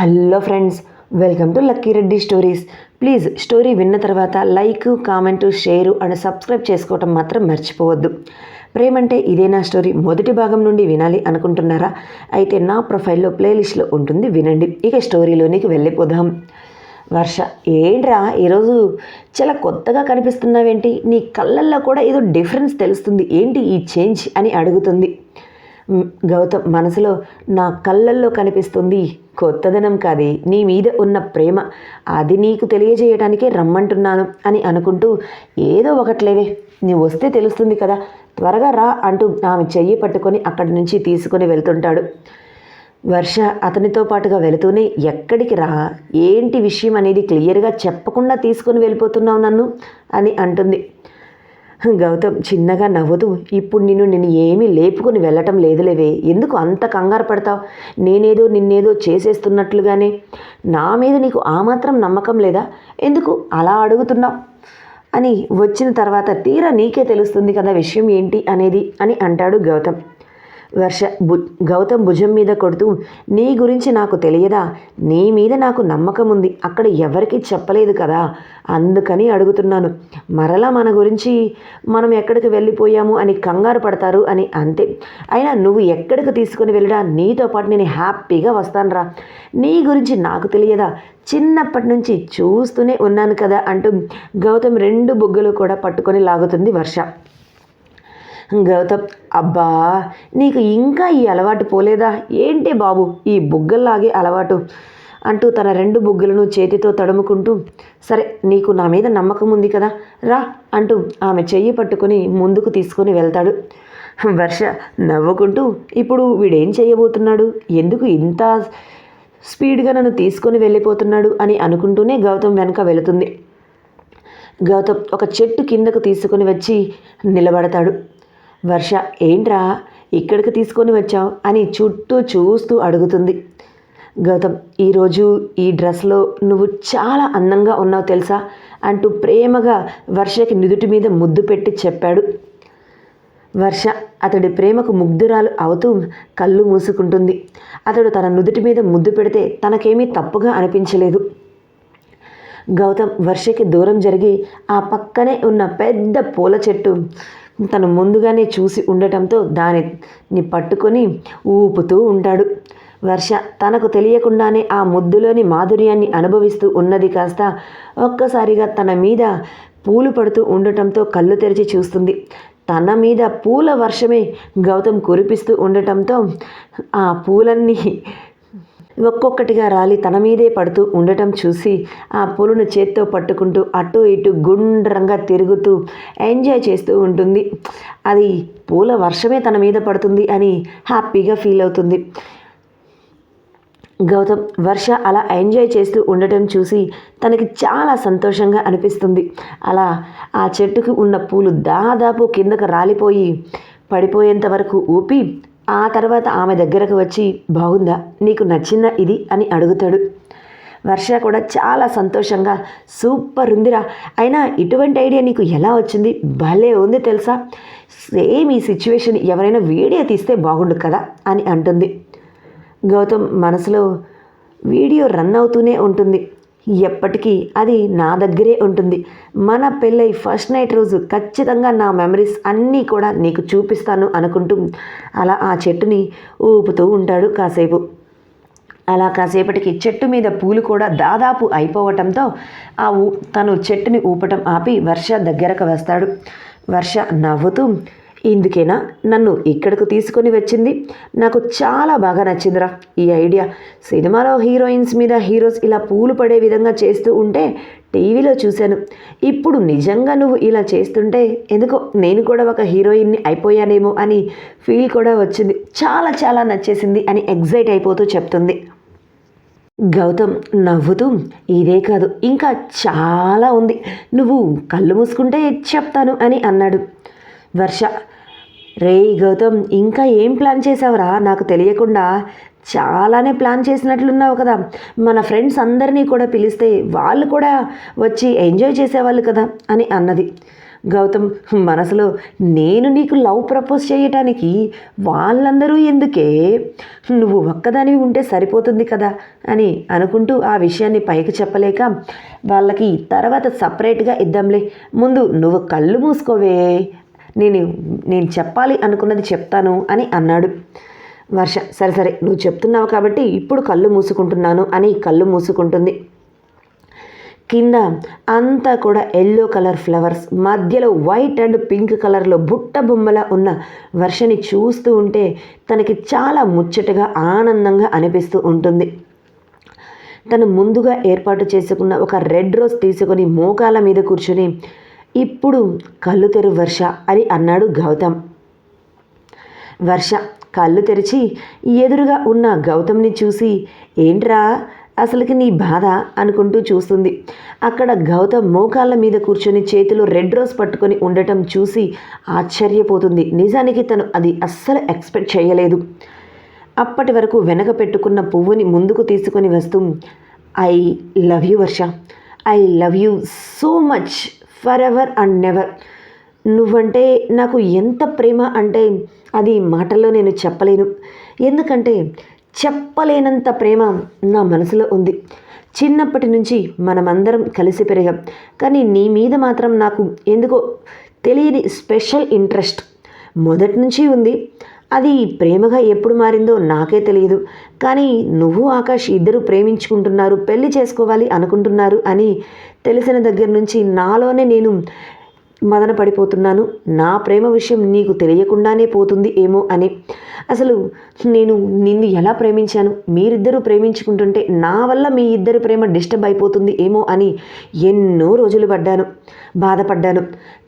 Hello friends welcome to lucky Reddy stories. Please story విన్న తర్వాత like comment share and subscribe చేసుకోవటం మాత్రం మర్చిపోవద్దు. ప్రేమంటే ఇదే నా స్టోరీ. మొదటి భాగం నుండి వినాలి అనుకుంటున్నారా? అయితే నా ప్రొఫైల్లో ప్లేలిస్ట్లో ఉంటుంది వినండి. ఇక స్టోరీలోనికి వెళ్ళిపోదాం. వర్ష ఏంట్రా? ఈరోజు చాలా కొత్తగా కనిపిస్తున్నావేంటి? నీ కళ్ళల్లో కూడా ఏదో డిఫరెన్స్ తెలుస్తుంది. ఏంటి ఈ చేంజ్ అని అడుగుతుంది. గౌతమ్ మనసులో నా కళ్ళల్లో కనిపిస్తుంది కొత్తదనం కాదే నీ మీద ఉన్న ప్రేమ. అది నీకు తెలియజేయడానికే రమ్మంటున్నాను అని అనుకుంటూ ఏదో ఒకట్లేవే నువ్వు వస్తే తెలుస్తుంది కదా త్వరగా రా అంటూ ఆమె చెయ్యి పట్టుకొని అక్కడి నుంచి తీసుకుని వెళ్తుంటాడు. వర్ష అతనితో పాటుగా వెళుతూనే ఎక్కడికి రా ఏంటి విషయం అనేది క్లియర్గా చెప్పకుండా తీసుకొని వెళ్ళిపోతున్నావు నన్ను? అని అంటుంది. గౌతమ్ చిన్నగా నవ్వుతూ ఇప్పుడు నిన్ను నేను ఏమీ లేపుకొని వెళ్ళటం లేదులేవే. ఎందుకు అంత కంగారు పడతావు? నేనేదో నిన్నేదో చేసేస్తున్నట్లుగానే. నా మీద నీకు ఆ మాత్రం నమ్మకం లేదా? ఎందుకు అలా అడుగుతున్నావు? అని వచ్చిన తర్వాత తీరా నీకే తెలుస్తుంది కదా విషయం ఏంటి అనేది అని అంటాడు గౌతమ్. వర్ష భు గౌతమ్ భుజం మీద కొడుతూ నీ గురించి నాకు తెలియదా? నీ మీద నాకు నమ్మకం ఉంది. అక్కడ ఎవరికి చెప్పలేదు కదా? అందుకని అడుగుతున్నాను. మరలా మన గురించి మనం ఎక్కడికి వెళ్ళిపోయాము అని కంగారు పడతారు అని అంతే. అయినా నువ్వు ఎక్కడికి తీసుకుని వెళ్ళడా నీతో పాటు నేను హ్యాపీగా వస్తానురా నీ గురించి నాకు తెలియదా? చిన్నప్పటి నుంచి చూస్తూనే ఉన్నాను కదా అంటూ గౌతమ్ రెండు బుగ్గలు కూడా పట్టుకొని లాగుతుంది వర్ష. గౌతమ్ అబ్బా నీకు ఇంకా ఈ అలవాటు పోలేదా? ఏంటి బాబు ఈ బుగ్గల్లాగే అలవాటు అంటూ తన రెండు బుగ్గలను చేతితో తడుముకుంటూ సరే నీకు నా మీద నమ్మకం ఉంది కదా రా అంటూ ఆమె చెయ్యి పట్టుకొని ముందుకు తీసుకొని వెళ్తాడు. వర్ష నవ్వుకుంటూ ఇప్పుడు వీడేం చేయబోతున్నాడు ఎందుకు ఇంత స్పీడ్గా నన్ను తీసుకొని వెళ్ళిపోతున్నాడు అని అనుకుంటూనే గౌతమ్ వెనక వెళుతుంది. గౌతమ్ ఒక చెట్టు కిందకు తీసుకొని వచ్చి నిలబడతాడు. వర్ష ఏంట్రా? ఇక్కడికి తీసుకొని వచ్చావు? అని చుట్టూ చూస్తూ అడుగుతుంది. గౌతమ్ ఈరోజు ఈ డ్రెస్లో నువ్వు చాలా అందంగా ఉన్నావు తెలుసా? అంటూ ప్రేమగా వర్షకి నుదుటి మీద ముద్దు పెట్టి చెప్పాడు. వర్ష అతడి ప్రేమకు ముగ్ధురాలు అవుతూ కళ్ళు మూసుకుంటుంది. అతడు తన నుదుటి మీద ముద్దు పెడితే తనకేమీ తప్పుగా అనిపించలేదు. గౌతమ్ వర్షకి దూరం జరిగి ఆ పక్కనే ఉన్న పెద్ద పూల చెట్టు తను ముందుగానే చూసి ఉండటంతో దానిని పట్టుకొని ఊపుతూ ఉంటాడు. వర్ష తనకు తెలియకుండానే ఆ ముద్దులోని మాధుర్యాన్ని అనుభవిస్తూ ఉన్నది కాస్త ఒక్కసారిగా తన మీద పూలు పడుతూ ఉండటంతో కళ్ళు తెరిచి చూస్తుంది. తన మీద పూల వర్షమే గౌతమ్ కురిపిస్తూ ఉండటంతో ఆ పూలన్నీ ఒక్కొక్కటిగా రాలి తన మీదే పడుతూ ఉండటం చూసి ఆ పూలను చేత్తో పట్టుకుంటూ అటు ఇటు గుండ్రంగా తిరుగుతూ ఎంజాయ్ చేస్తూ ఉంటుంది. అది పూల వర్షమే తన మీద పడుతుంది అని హ్యాపీగా ఫీల్ అవుతుంది. గౌతమ్ వర్ష అలా ఎంజాయ్ చేస్తూ ఉండటం చూసి తనకి చాలా సంతోషంగా అనిపిస్తుంది. అలా ఆ చెట్టుకు ఉన్న పూలు దాదాపు కిందకు రాలిపోయి పడిపోయేంత వరకు ఊపి ఆ తర్వాత ఆమె దగ్గరకు వచ్చి బాగుందా? నీకు నచ్చిందా ఇది? అని అడుగుతాడు. వర్ష కూడా చాలా సంతోషంగా సూపర్ ఉందిరా. అయినా ఇటువంటి ఐడియా నీకు ఎలా వచ్చింది? భలే ఉంది తెలుసా. సేమ్ ఈ సిచ్యువేషన్ ఎవరైనా వీడియో తీస్తే బాగుండు కదా అని అంటుంది. గౌతమ్ మనసులో వీడియో రన్ అవుతూనే ఉంటుంది. ఎప్పటికీ అది నా దగ్గరే ఉంటుంది. మన పెళ్ళై ఫస్ట్ నైట్ రోజు ఖచ్చితంగా నా మెమరీస్ అన్నీ కూడా నీకు చూపిస్తాను అనుకుంటూ అలా ఆ చెట్టుని ఊపుతూ ఉంటాడు కాసేపు. అలా కాసేపటికి చెట్టు మీద పూలు కూడా దాదాపు అయిపోవటంతో ఆ ఊ తను చెట్టుని ఊపటం ఆపి వర్ష దగ్గరకు వస్తాడు. వర్ష నవ్వుతూ ఇందుకేనా నన్ను ఇక్కడకు తీసుకొని వచ్చింది? నాకు చాలా బాగా నచ్చిందిరా ఈ ఐడియా. సినిమాలో హీరోయిన్స్ మీద హీరోస్ ఇలా పూలు పడే విధంగా చేస్తూ ఉంటే టీవీలో చూశాను. ఇప్పుడు నిజంగా నువ్వు ఇలా చేస్తుంటే ఎందుకో నేను కూడా ఒక హీరోయిన్ని అయిపోయానేమో అని ఫీల్ కూడా వచ్చింది. చాలా చాలా నచ్చేసింది అని ఎగ్జైట్ అయిపోతూ చెప్తుంది. గౌతమ్ నవ్వుతూ ఇదే కాదు ఇంకా చాలా ఉంది. నువ్వు కళ్ళు మూసుకుంటే చెప్తాను అని అన్నాడు. వర్ష రే గౌతమ్ ఇంకా ఏం ప్లాన్ చేసావురా నాకు తెలియకుండా చాలానే ప్లాన్ చేసినట్లున్నావు కదా. మన ఫ్రెండ్స్ అందరినీ కూడా పిలిస్తే వాళ్ళు కూడా వచ్చి ఎంజాయ్ చేసేవాళ్ళు కదా అని అన్నది. గౌతమ్ మనసులో నేను నీకు లవ్ ప్రపోజ్ చేయటానికి వాళ్ళందరూ ఎందుకే నువ్వు ఒక్కదానివి ఉంటే సరిపోతుంది కదా అని అనుకుంటూ ఆ విషయాన్ని పైకి చెప్పలేక వాళ్ళకి తర్వాత సపరేట్గా ఇద్దాంలే. ముందు నువ్వు కళ్ళు మూసుకోవే నేను నేను చెప్పాలి అనుకున్నది చెప్తాను అని అన్నాడు. వర్ష సరే సరే నువ్వు చెప్తున్నావు కాబట్టి ఇప్పుడు కళ్ళు మూసుకుంటున్నాను అని కళ్ళు మూసుకుంటుంది. కింద అంతా కూడా ఎల్లో కలర్ ఫ్లవర్స్ మధ్యలో వైట్ అండ్ పింక్ కలర్లో బుట్ట బొమ్మలా ఉన్న వర్షని చూస్తూ ఉంటే తనకి చాలా ముచ్చటగా ఆనందంగా అనిపిస్తూ ఉంటుంది. తను ముందుగా ఏర్పాటు చేసుకున్న ఒక రెడ్ రోజ్ తీసుకొని మోకాల మీద కూర్చొని ఇప్పుడు కళ్ళు తెరు వర్ష అని అన్నాడు గౌతమ్. వర్ష కళ్ళు తెరిచి ఎదురుగా ఉన్న గౌతమ్ని చూసి ఏంట్రా అసలుకి నీ బాధ? అనుకుంటూ చూస్తుంది. అక్కడ గౌతమ్ మోకాళ్ళ మీద కూర్చొని చేతిలో రెడ్ రోజ్ పట్టుకొని ఉండటం చూసి ఆశ్చర్యపోతుంది. నిజానికి తను అది అస్సలు ఎక్స్పెక్ట్ చేయలేదు. అప్పటి వరకు వెనక పెట్టుకున్న పువ్వుని ముందుకు తీసుకొని వస్తూ I love you Varsha. I love you so much. Forever and never నువ్వంటే నాకు ఎంత ప్రేమ అంటే అది మాటల్లో నేను చెప్పలేను. ఎందుకంటే చెప్పలేనంత ప్రేమ నా మనసులో ఉంది. చిన్నప్పటి నుంచి మనమందరం కలిసి పెరిగాం. కానీ నీ మీద మాత్రం నాకు ఎందుకో తెలియని స్పెషల్ ఇంట్రెస్ట్ మొదటి నుంచి ఉంది. అది ప్రేమగా ఎప్పుడు మారిందో నాకే తెలియదు. కానీ నువ్వు ఆకాష్ ఇద్దరు ప్రేమించుకుంటున్నారు పెళ్ళి చేసుకోవాలి అనుకుంటున్నారు అని తెలిసిన దగ్గర నుంచి నాలోనే నేను మదన పడిపోతున్నాను. నా ప్రేమ విషయం నీకు తెలియకుండానే పోతుంది ఏమో అని. అసలు నేను నిన్ను ఎలా ప్రేమించాను? మీరిద్దరూ ప్రేమించుకుంటుంటే నా వల్ల మీ ఇద్దరు ప్రేమ డిస్టర్బ్ అయిపోతుంది ఏమో అని ఎన్నో రోజులు పడ్డాను బాధపడ్డాను.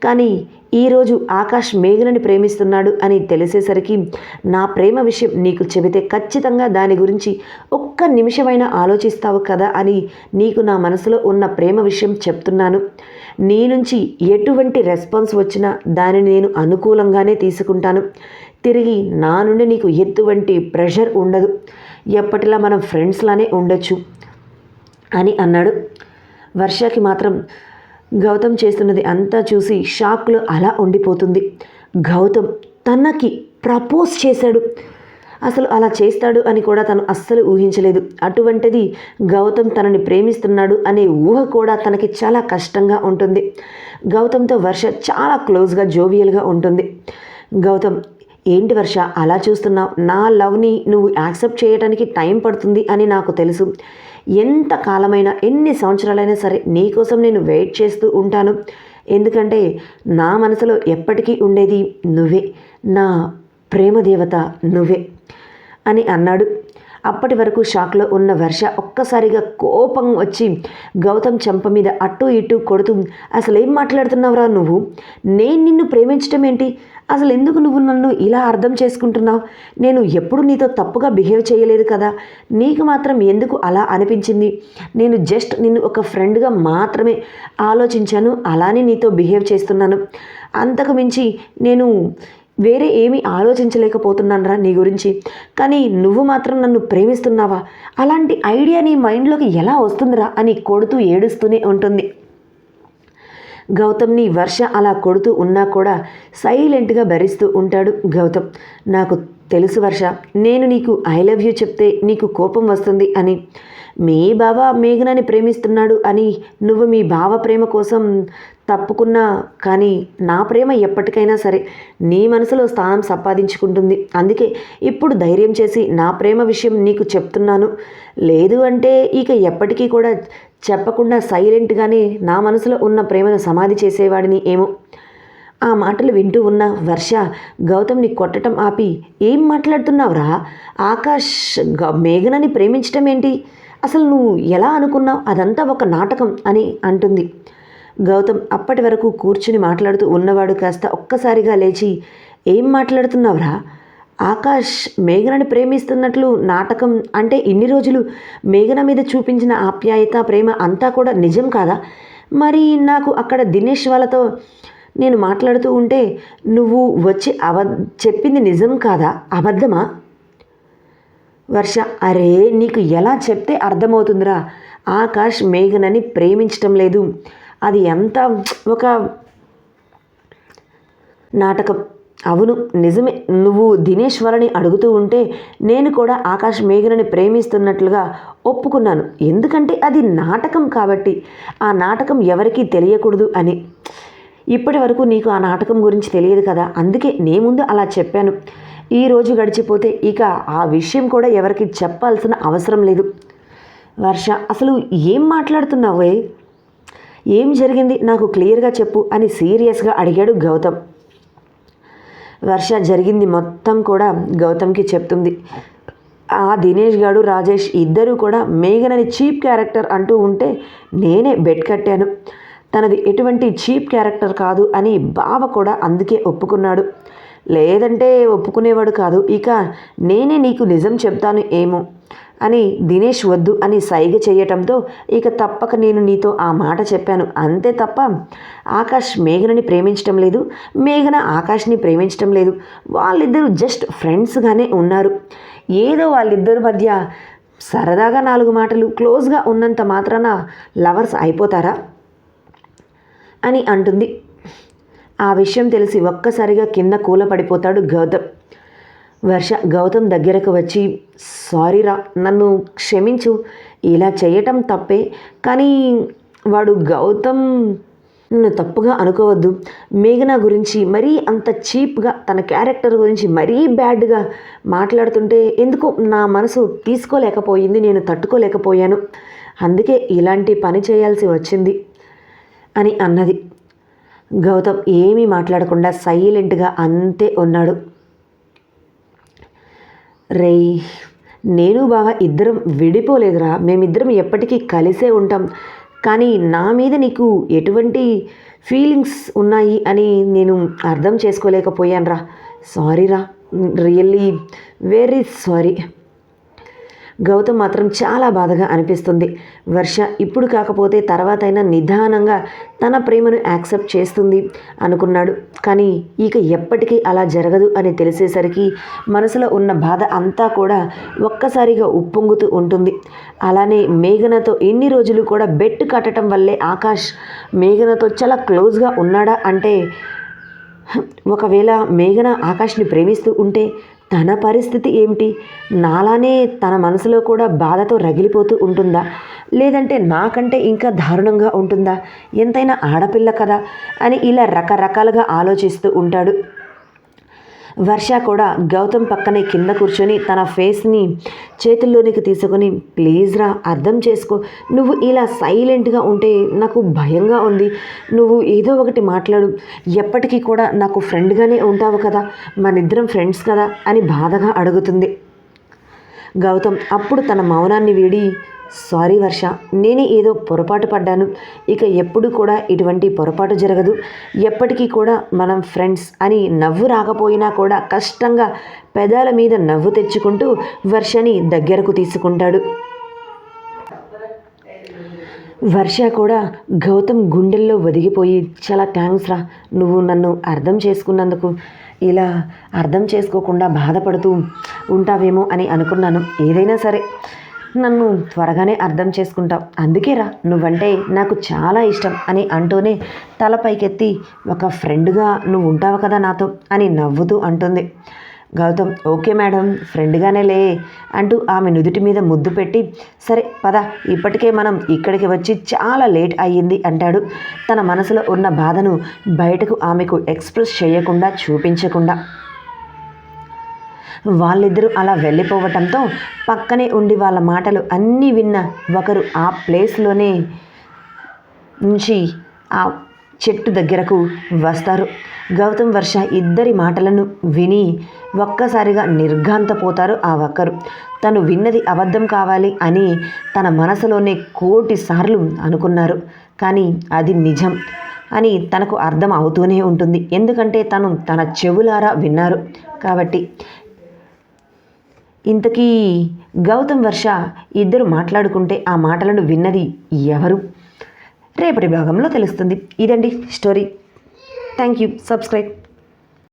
కానీ ఈరోజు ఆకాష్ మేఘనని ప్రేమిస్తున్నాడు అని తెలిసేసరికి నా ప్రేమ విషయం నీకు చెబితే ఖచ్చితంగా దాని గురించి ఒక్క నిమిషమైనా ఆలోచిస్తావు కదా అని నీకు నా మనసులో ఉన్న ప్రేమ విషయం చెప్తున్నాను. నీ నుంచి ఎటువంటి రెస్పాన్స్ వచ్చినా దానిని నేను అనుకూలంగానే తీసుకుంటాను. తిరిగి నా నుండి నీకు ఎటువంటి ప్రెషర్ ఉండదు. ఎప్పటిలా మనం ఫ్రెండ్స్లానే ఉండొచ్చు అని అన్నాడు. వర్షకి మాత్రం గౌతమ్ చేస్తున్నది అంతా చూసి షాక్లో అలా ఉండిపోతుంది. గౌతమ్ తనకి ప్రపోజ్ చేశాడు. అసలు అలా చేస్తాడు అని కూడా తను అస్సలు ఊహించలేదు. అటువంటిది గౌతమ్ తనని ప్రేమిస్తున్నాడు అనే ఊహ కూడా తనకి చాలా కష్టంగా ఉంటుంది. గౌతమ్తో వర్ష చాలా క్లోజ్గా జోవియల్గా ఉంటుంది. గౌతమ్ ఏంటి వర్ష అలా చూస్తున్నావు? నా లవ్ని నువ్వు యాక్సెప్ట్ చేయడానికి టైం పడుతుంది అని నాకు తెలుసు. ఎంత కాలమైనా ఎన్ని సంవత్సరాలైనా సరే నీకోసం నేను వెయిట్ చేస్తూ ఉంటాను. ఎందుకంటే నా మనసులో ఎప్పటికీ ఉండేది నువ్వే. నా ప్రేమ దేవత నువ్వే. అని అన్నాడు. అప్పటి వరకు షాక్లో ఉన్న వర్ష ఒక్కసారిగా కోపం వచ్చి గౌతమ్ చెంప మీద అటు ఇటు కొడుతూ అసలు ఏం మాట్లాడుతున్నావురా నువ్వు? నేను నిన్ను ప్రేమించడం ఏంటి? అసలు ఎందుకు నువ్వు నన్ను ఇలా అర్థం చేసుకుంటున్నావు? నేను ఎప్పుడు నీతో తప్పుగా బిహేవ్ చేయలేదు కదా? నీకు మాత్రం ఎందుకు అలా అనిపించింది? నేను జస్ట్ నిన్ను ఒక ఫ్రెండ్గా మాత్రమే ఆలోచించాను అలానే నీతో బిహేవ్ చేస్తున్నాను. అంతకు మించి నేను వేరే ఏమీ ఆలోచించలేకపోతున్నానరా నీ గురించి. కానీ నువ్వు మాత్రం నన్ను ప్రేమిస్తున్నావా? అలాంటి ఐడియా నీ మైండ్లోకి ఎలా వస్తుందిరా అని కొడుతూ ఏడుస్తూనే ఉంటుంది. గౌతమ్ని వర్ష అలా కొడుతూ ఉన్నా కూడా సైలెంట్గా భరిస్తూ ఉంటాడు గౌతమ్. నాకు తెలుసు వర్ష నేను నీకు ఐ లవ్ యూ చెప్తే నీకు కోపం వస్తుంది అని. మీ బావ మేఘనాని ప్రేమిస్తున్నాడు అని నువ్వు మీ బావ ప్రేమ కోసం తప్పుకున్నా కానీ నా ప్రేమ ఎప్పటికైనా సరే నీ మనసులో స్థానం సంపాదించుకుంటుంది. అందుకే ఇప్పుడు ధైర్యం చేసి నా ప్రేమ విషయం నీకు చెప్తున్నాను. లేదు అంటే ఇక ఎప్పటికీ కూడా చెప్పకుండా సైలెంట్గానే నా మనసులో ఉన్న ప్రేమను సమాధి చేసేవాడిని ఏమో. ఆ మాటలు వింటూ ఉన్న వర్ష గౌతమ్ని కొట్టడం ఆపి ఏం మాట్లాడుతున్నావురా? ఆకాష్ గ- మేఘనని ప్రేమించటం ఏంటి? అసలు నువ్వు ఎలా అనుకున్నావు? అదంతా ఒక నాటకం అని అంటుంది. గౌతమ్ అప్పటి వరకు కూర్చుని మాట్లాడుతూ ఉన్నవాడు కాస్త ఒక్కసారిగా లేచి ఏం మాట్లాడుతున్నావురా? ఆకాష్ మేఘనని ప్రేమిస్తున్నట్లు నాటకం అంటే ఇన్ని రోజులు మేఘన మీద చూపించిన ఆప్యాయత ప్రేమ అంతా కూడా నిజం కాదా? మరి నాకు అక్కడ దినేష్ వాళ్ళతో నేను మాట్లాడుతూ ఉంటే నువ్వు వచ్చి అబ చెప్పింది నిజం కాదా? అబద్ధమా? వర్ష అరే నీకు ఎలా చెప్తే అర్థమవుతుందిరా. ఆకాష్ మేఘనని ప్రేమించటం లేదు. అది ఎంత ఒక నాటకం. అవును నిజమే. నువ్వు దినేశ్వరని అడుగుతూ ఉంటే నేను కూడా ఆకాష్ మేఘనని ప్రేమిస్తున్నట్లుగా ఒప్పుకున్నాను. ఎందుకంటే అది నాటకం కాబట్టి. ఆ నాటకం ఎవరికీ తెలియకూడదు అని. ఇప్పటి వరకు నీకు ఆ నాటకం గురించి తెలియదు కదా. అందుకే నే ముందు అలా చెప్పాను. ఈ రోజు గడిచిపోతే ఇక ఆ విషయం కూడా ఎవరికి చెప్పాల్సిన అవసరం లేదు. వర్ష అసలు ఏం మాట్లాడుతున్నావే? ఏం జరిగింది? నాకు క్లియర్గా చెప్పు అని సీరియస్గా అడిగాడు గౌతమ్. వర్ష జరిగింది మొత్తం కూడా గౌతమ్కి చెప్తుంది. ఆ దినేష్ గారు రాజేష్ ఇద్దరూ కూడా మేఘనని చీప్ క్యారెక్టర్ అంటూ ఉంటే నేనే బెట్ కట్టాను. తనది ఎటువంటి చీప్ క్యారెక్టర్ కాదు అని బావ కూడా అందుకే ఒప్పుకున్నాడు. లేదంటే ఒప్పుకునేవాడు కాదు. ఇక నేనే నీకు నిజం చెప్తాను ఏమో అని దినేష్ వద్దు అని సైగ చేయటంతో ఇక తప్పక నేను నీతో ఆ మాట చెప్పాను. అంతే తప్ప ఆకాష్ మేఘనని ప్రేమించటం లేదు. మేఘన ఆకాష్ని ప్రేమించటం లేదు. వాళ్ళిద్దరూ జస్ట్ ఫ్రెండ్స్గానే ఉన్నారు. ఏదో వాళ్ళిద్దరి మధ్య సరదాగా నాలుగు మాటలు క్లోజ్గా ఉన్నంత మాత్రాన లవర్స్ అయిపోతారా అని అంటుంది. ఆ విషయం తెలిసి ఒక్కసారిగా కింద కూలపడిపోతాడు గౌతమ్. వర్ష గౌతమ్ దగ్గరకు వచ్చి సారీరా నన్ను క్షమించు. ఇలా చేయటం తప్పే కానీ వాడు గౌతమ్ నన్ను తప్పుగా అనుకోవద్దు. మేఘన గురించి మరీ అంత చీప్గా తన క్యారెక్టర్ గురించి మరీ బ్యాడ్గా మాట్లాడుతుంటే ఎందుకో నా మనసు తీసుకోలేకపోయింది నేను తట్టుకోలేకపోయాను. అందుకే ఇలాంటి పని చేయాల్సి వచ్చింది అని అన్నది. గౌతమ్ ఏమీ మాట్లాడకుండా సైలెంట్గా అంతే ఉన్నాడు. రేయ్ నేను బావ ఇద్దరం విడిపోలేదురా. మేమిద్దరం ఎప్పటికీ కలిసే ఉంటాం. కానీ నా మీద నీకు ఎటువంటి ఫీలింగ్స్ ఉన్నాయి అని నేను అర్థం చేసుకోలేకపోయానురా. సారీరా రియల్లీ వెరీ సారీ. గౌతమ్ మాత్రం చాలా బాధగా అనిపిస్తుంది. వర్ష ఇప్పుడు కాకపోతే తర్వాతైనా నిదానంగా తన ప్రేమను యాక్సెప్ట్ చేస్తుంది అనుకున్నాడు. కానీ ఇక ఎప్పటికీ అలా జరగదు అని తెలిసేసరికి మనసులో ఉన్న బాధ అంతా కూడా ఒక్కసారిగా ఉప్పొంగుతూ ఉంటుంది. అలానే మేఘనతో ఎన్ని రోజులు కూడా బెట్ కట్టడం వల్లే ఆకాష్ మేఘనతో చాలా క్లోజ్గా ఉన్నాడా అంటే ఒకవేళ మేఘన ఆకాష్ని ప్రేమిస్తూ ఉంటే తన పరిస్థితి ఏమిటి? నాలానే తన మనసులో కూడా బాధతో రగిలిపోతూ ఉంటుందా? లేదంటే నాకంటే ఇంకా దారుణంగా ఉంటుందా? ఎంతైనా ఆడపిల్ల కదా అని ఇలా రకరకాలుగా ఆలోచిస్తూ ఉంటాడు వర్ష కూడా గౌతమ్ పక్కనే కింద కూర్చొని తన ఫేస్ని చేతుల్లోనికి తీసుకొని ప్లీజ్ రా అర్థం చేసుకో. నువ్వు ఇలా సైలెంట్గా ఉంటే నాకు భయంగా ఉంది. నువ్వు ఏదో ఒకటి మాట్లాడు. ఎప్పటికీ కూడా నాకు ఫ్రెండ్గానే ఉంటావు కదా. మనిద్దరం ఫ్రెండ్స్ కదా అని బాధగా అడుగుతుంది. గౌతమ్ అప్పుడు తన మౌనాన్ని వీడి సారీ వర్ష నేనే ఏదో పొరపాటు పడ్డాను. ఇక ఎప్పుడు కూడా ఇటువంటి పొరపాటు జరగదు. ఎప్పటికీ కూడా మనం ఫ్రెండ్స్ అని నవ్వు రాకపోయినా కూడా కష్టంగా పెదాల మీద నవ్వు తెచ్చుకుంటూ వర్షని దగ్గరకు తీసుకుంటాడు. వర్ష కూడా గౌతమ్ గుండెల్లో ఒదిగిపోయి చాలా థ్యాంక్స్ రా నువ్వు నన్ను అర్థం చేసుకున్నందుకు. ఇలా అర్థం చేసుకోకుండా బాధపడుతూ ఉంటావేమో అని అనుకున్నాను. ఏదైనా సరే నన్ను త్వరగానే అర్థం చేసుకుంటావు. అందుకేరా నువ్వంటే నాకు చాలా ఇష్టం అని అంటూనే తల పైకెత్తి ఒక ఫ్రెండ్గా నువ్వు ఉంటావు కదా నాతో అని నవ్వుతూ అంటుంది. గౌతమ్ ఓకే మేడం ఫ్రెండ్గానే లే అంటూ ఆమె నుదుటి మీద ముద్దు పెట్టి సరే పద ఇప్పటికే మనం ఇక్కడికి వచ్చి చాలా లేట్ అయ్యింది అంటాడు. తన మనసులో ఉన్న బాధను బయటకు ఆమెకు ఎక్స్ప్రెస్ చేయకుండా చూపించకుండా. వాళ్ళిద్దరూ అలా వెళ్ళిపోవటంతో పక్కనే ఉండి వాళ్ళ మాటలు అన్నీ విన్న ఒకరు ఆ ప్లేస్లోనే నుంచి ఆ చెట్టు దగ్గరకు వస్తారు. గౌతమ్ వర్ష ఇద్దరి మాటలను విని ఒక్కసారిగా నిర్ఘాంతపోతారు ఆ ఒక్కరు. తను విన్నది అబద్ధం కావాలి అని తన మనసులోనే కోటి సార్లు అనుకున్నారు. కానీ అది నిజం అని తనకు అర్థం అవుతూనే ఉంటుంది. ఎందుకంటే తను తన చెవులారా విన్నారు. కాబట్టి ఇంతకీ గౌతమ్ వర్ష ఇద్దరు మాట్లాడుకుంటే ఆ మాటలను విన్నది ఎవరు? రేపటి భాగంలో తెలుస్తుంది. ఇదండి స్టోరీ. Thank you. సబ్స్క్రైబ్.